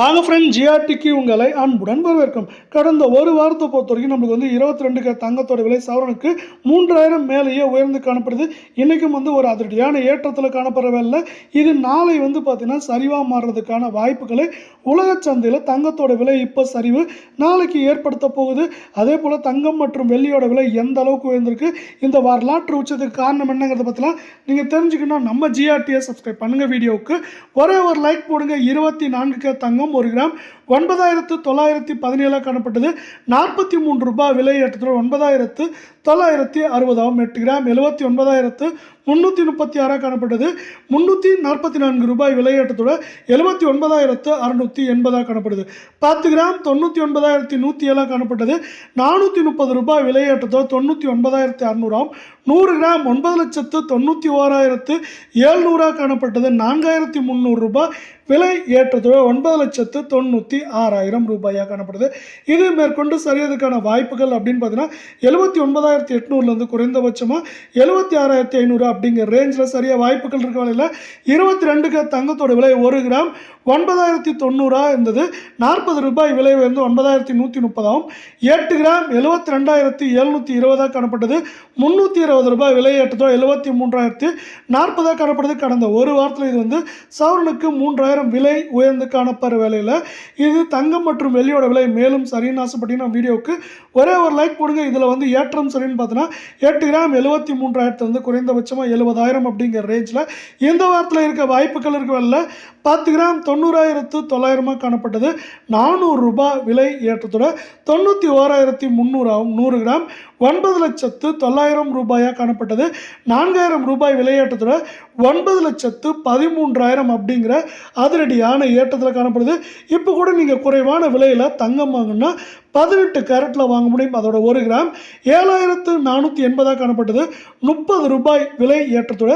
வாங்க ஃப்ரெண்ட் ஜிஆர்டிக்கு உங்களை அன்புடன் வரவேற்கும். கடந்த ஒரு வாரத்தை பொறுத்த வரைக்கும் நம்மளுக்கு வந்து இருபத்தி ரெண்டு தங்கத்தோட விலை சவரனுக்கு மூன்றாயிரம் மேலேயே உயர்ந்து காணப்படுது. இன்றைக்கும் வந்து ஒரு அதிரடியான ஏற்றத்தில் காணப்படவில்லை இது நாளை வந்து பார்த்திங்கன்னா சரிவாக மாறுறதுக்கான வாய்ப்புகளை உலக சந்தையில் தங்கத்தோட விலை இப்போ சரிவு நாளைக்கு ஏற்படுத்த போகுது. அதே போல் தங்கம் மற்றும் வெள்ளியோட விலை எந்த அளவுக்கு உயர்ந்திருக்கு? இந்த வரலாற்று உச்சத்துக்கு காரணம் என்னங்கிறத பற்றிலாம் நீங்கள் தெரிஞ்சுக்கணும். நம்ம ஜிஆர்டியை சப்ஸ்கிரைப் பண்ணுங்கள் வீடியோவுக்கு. ஒரே ஒரு லைக் போடுங்க. இருபத்தி நான்கு தங்கம் ஒரு கிராம் ஒன்பதாயிரத்து தொள்ளாயிரத்தி பதினேழாக காணப்பட்டது. நாற்பத்தி மூன்று ரூபாய் விலை ஏற்றத்தில் ஒன்பதாயிரத்து தொள்ளாயிரத்தி அறுபதாம் எட்டு கிராம் எழுபத்தி ஒன்பதாயிரத்து முந்நூற்றி முப்பத்தி ஆறாக காணப்பட்டது. முந்நூற்றி நாற்பத்தி நான்கு ரூபாய் விலையேற்றத்தோட எழுபத்தி ஒன்பதாயிரத்து அறுநூற்றி எண்பதாக காணப்படுது. பத்து கிராம் தொண்ணூற்றி ஒன்பதாயிரத்தி நூற்றி ஏழாக காணப்பட்டது. நானூற்றி முப்பது ரூபாய் விலையேற்றத்தோட தொண்ணூற்றி ஒன்பதாயிரத்தி அறநூறாம் நூறு கிராம் ஒன்பது லட்சத்து தொண்ணூற்றி ஓராயிரத்து ஏழ்நூறாக காணப்பட்டது. நான்காயிரத்தி முந்நூறு ரூபாய் விலை ஏற்றத்தோட ஒன்பது லட்சத்து தொண்ணூற்றி ஆறாயிரம் ரூபாயாக காணப்படுது. இது மேற்கொண்டு சரியதுக்கான வாய்ப்புகள் அப்படின்னு பார்த்தீங்கன்னா எழுபத்தி ஒன்பதாயிரத்தி எட்நூறுலேருந்து குறைந்தபட்சமாக எழுபத்தி ஆறாயிரத்தி ஐநூறு அப்படிங்கிற ரேஞ்சில் சரியாக வாய்ப்புகள் இருக்க வேலையில் இருபத்தி ரெண்டுக்கு தங்கத்தோட விலை ஒரு கிராம் ஒன்பதாயிரத்தி தொண்ணூறாக இருந்தது. நாற்பது ரூபாய் விலை உயர்ந்து ஒன்பதாயிரத்தி நூற்றி முப்பதாகும் எட்டு கிராம் எழுபத்தி ரெண்டாயிரத்தி எழுநூற்றி இருபதாக காணப்பட்டது. முந்நூற்றி இருபது ரூபாய் விலை ஏற்றத்தோ எழுபத்தி மூன்றாயிரத்தி நாற்பதாக காணப்பட்டது கடந்த ஒரு வாரத்தில் இது வந்து சவரனுக்கு மூன்றாயிரம் விலை உயர்ந்து காணப்படுற வேலையில் இது தங்கம் மற்றும் வெள்ளியோட விலை மேலும் சரின்னு ஆசைப்பட்டீங்கன்னா வீடியோவுக்கு ஒரே ஒரு லைக் போடுங்க. இதில் வந்து ஏற்றம் சரின்னு பார்த்தீங்கன்னா எட்டு கிராம் எழுபத்தி மூன்றாயிரத்து வந்து குறைந்தபட்சமாக எழுபதாயிரம் அப்படிங்கிற ரேஞ்சில் இந்த வாரத்தில் இருக்க வாய்ப்புகள் இருக்க? வரல. பத்து கிராம் தொண்ணூறாயிரத்து தொள்ளாயிரமாக காணப்பட்டது. நானூறு ரூபாய் விலை ஏற்றத்தோட தொண்ணூற்றி ஓராயிரத்தி முந்நூறாகும் நூறு கிராம் ஒன்பது லட்சத்து தொள்ளாயிரம் ரூபாயாக காணப்பட்டது. நான்காயிரம் ரூபாய் விலையேற்றத்தோட ஒன்பது லட்சத்து பதிமூன்றாயிரம் அப்படிங்கிற அதிரடியான ஏற்றத்தில் காணப்படுது. இப்போ கூட நீங்கள் குறைவான விலையில் தங்கம் வாங்கினா பதினெட்டு கேரட்டில் வாங்க முடியும். அதோட ஒரு கிராம் ஏழாயிரத்து நானூற்றி எண்பதாக காணப்பட்டது. முப்பது ரூபாய் விலை ஏற்றத்தோட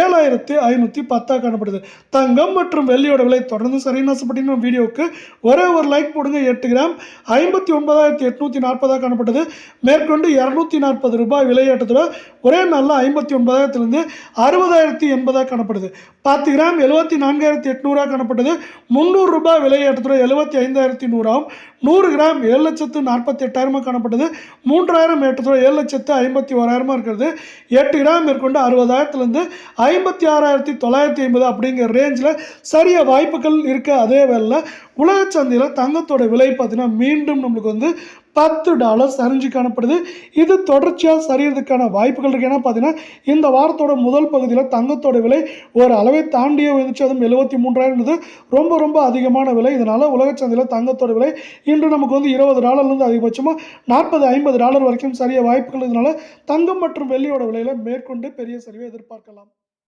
ஏழாயிரத்து ஐநூற்றி பத்தாக காணப்படுது தங்கம் மற்றும் வெள்ளியோட விலை தொடர்ந்து சரியான ஆசைப்பட்டீங்கன்னா வீடியோவுக்கு ஒரே ஒரு லைக் போடுங்க. எட்டு கிராம் ஐம்பத்தி ஒன்பதாயிரத்தி எட்நூற்றி நாற்பதாக காணப்பட்டது. மேற்கொண்டு இரநூத்தி நாற்பது ரூபாய் விலை ஏற்றத்தோட ஒரே நாளில் ஐம்பத்தி ஒன்பதாயிரத்துலேருந்து அறுபதாயிரத்தி எண்பதாக காணப்படுது பத்து கிராம் எழுபத்தி நான்காயிரத்தி எட்நூறாக காணப்பட்டது. முந்நூறு ரூபாய் விலை ஏற்றத்தோட எழுபத்தி ஐந்தாயிரத்தி நூறாகும் நூறு கிராம் ஏழு லட்சத்து நாற்பத்தி எட்டாயிரமாக காணப்பட்டது. மூன்றாயிரம் ஏற்றத்தோட ஏழு லட்சத்து ஐம்பத்தி ஓராயிரமாக இருக்கிறது. எட்டு கிராம் மேற்கொண்டு அறுபதாயிரத்துலேருந்து ஐம்பத்தி ஆறாயிரத்தி தொள்ளாயிரத்தி ஐம்பது அப்படிங்கிற ரேஞ்சில் சரிய வாய்ப்புகள் இருக்க அதே வேலையில் உலக சந்தையில் தங்கத்தோட விலை பார்த்தீங்கன்னா மீண்டும் நம்மளுக்கு வந்து பத்து டாலர் சரிஞ்சு காணப்படுது. இது தொடர்ச்சியாக சரியறதுக்கான வாய்ப்புகள் இருக்கு. ஏன்னா பார்த்தீங்கன்னா இந்த வாரத்தோட முதல் பகுதியில் தங்கத்தோட விலை ஒரு அளவை தாண்டியே வந்துச்சு அதுவும் எழுபத்தி மூன்றாயிரம்ன்றது ரொம்ப ரொம்ப அதிகமான விலை. இதனால் உலக சந்தையில் தங்கத்தோட விலை இன்று நமக்கு வந்து இருபது டாலர்லேருந்து அதிகபட்சமாக நாற்பது ஐம்பது டாலர் வரைக்கும் சரிய வாய்ப்புகள். இதனால் தங்கம் மற்றும் வெள்ளியோட விலையில் மேற்கொண்டு பெரிய சரிவை எதிர்பார்க்கலாம்.